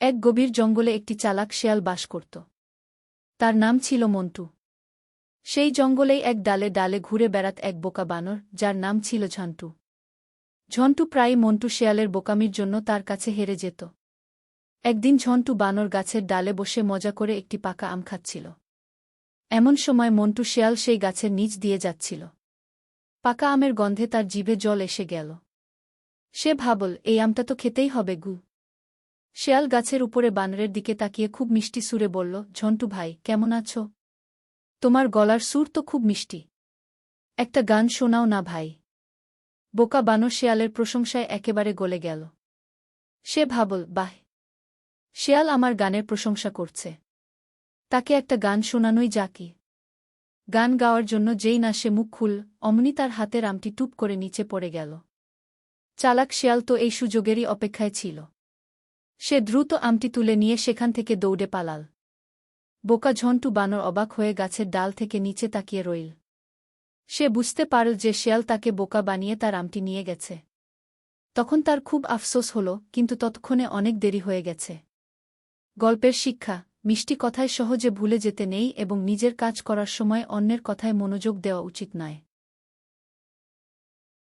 এক গভীর জঙ্গলে একটি চালাক শেয়াল বাস করত। তার নাম ছিল মন্টু। সেই জঙ্গলেই এক ডালে ডালে ঘুরে বেড়াত এক বোকা বানর, যার নাম ছিল ঝন্টু। ঝন্টু প্রায় মন্টু শেয়ালের বোকামির জন্য তার কাছে হেরে যেত। একদিন ঝন্টু বানর গাছের ডালে বসে মজা করে একটি পাকা আম খাচ্ছিল। এমন সময় মন্টু শেয়াল সেই গাছের নিচ দিয়ে যাচ্ছিল। পাকা আমের গন্ধে তার জিভে জল এসে গেল। সে ভাবল, এই আমটা তো খেতেই হবে গু। শেয়াল গাছের উপরে বানরের দিকে তাকিয়ে খুব মিষ্টি সুরে বলল, ঝন্টু ভাই, কেমন আছো? তোমার গলার সুর তো খুব মিষ্টি। একটা গান শোনাও না ভাই বোকা বানর শেয়ালের প্রশংসায় একেবারে গলে গেল। সে ভাবল, বাহ! শেয়াল আমার গানের প্রশংসা করছে। তাকে একটা গান শোনানোই যা কি। গান গাওয়ার জন্য যেই না সে মুখ খুল, অমনি তার হাতের আমটি টুপ করে নিচে পড়ে গেল। চালাক শেয়াল তো এই সুযোগেরই অপেক্ষায় ছিল। সে দ্রুত আমটি তুলে নিয়ে সেখান থেকে দৌড়ে পালাল। বোকা ঝন্টু বানর অবাক হয়ে গাছের ডাল থেকে নিচে তাকিয়ে রইল। সে বুঝতে পারল যে শেয়াল তাকে বোকা বানিয়ে তার আমটি নিয়ে গেছে। তখন তার খুব আফসোস হল, কিন্তু তৎক্ষণে অনেক দেরি হয়ে গেছে। গল্পের শিক্ষা, মিষ্টি কথায় সহজে ভুলে যেতে নেই এবং নিজের কাজ করার সময় অন্যের কথায় মনোযোগ দেওয়া উচিত নয়।